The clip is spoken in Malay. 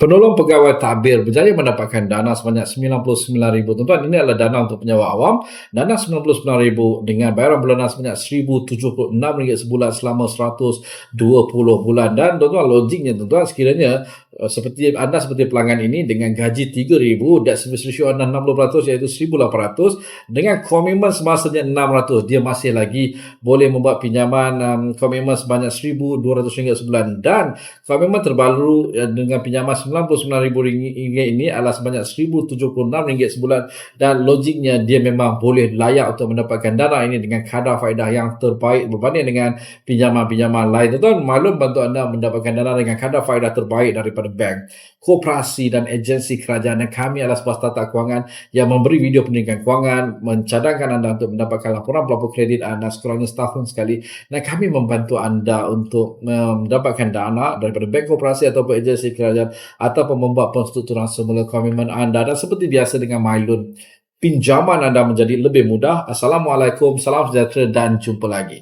Penolong pegawai tabir berjaya mendapatkan dana sebanyak RM99,000. Tuan-tuan, ini adalah dana untuk penyewa awam. Dana RM99,000 dengan bayaran bulanan sebanyak RM1,076 sebulan selama 120 bulan. Dan tuan-tuan, logiknya tuan-tuan, sekiranya uh, seperti anda seperti pelanggan ini dengan gaji RM3,000 dan service ratio anda 60% iaitu RM1,800 dengan komitmen semasanya RM600 dia masih lagi boleh membuat pinjaman um, komitmen sebanyak RM1,200 sebulan dan komitmen terbaru uh, dengan pinjaman RM99,000 ini adalah sebanyak RM1,076 sebulan dan logiknya dia memang boleh layak untuk mendapatkan dana ini dengan kadar faedah yang terbaik berbanding dengan pinjaman-pinjaman lain. Tuan-tuan, maklum bantu anda mendapatkan dana dengan kadar faedah terbaik daripada bank, koperasi dan agensi kerajaan dan kami adalah sebuah startup kewangan yang memberi video pendidikan kewangan, mencadangkan anda untuk mendapatkan laporan pelapor kredit anda sekurangnya setahun sekali dan kami membantu anda untuk mendapatkan dana daripada bank koperasi ataupun agensi kerajaan ataupun membuat penstrukturan semula komitmen anda dan seperti biasa dengan Mylun pinjaman anda menjadi lebih mudah. Assalamualaikum, salam sejahtera dan jumpa lagi.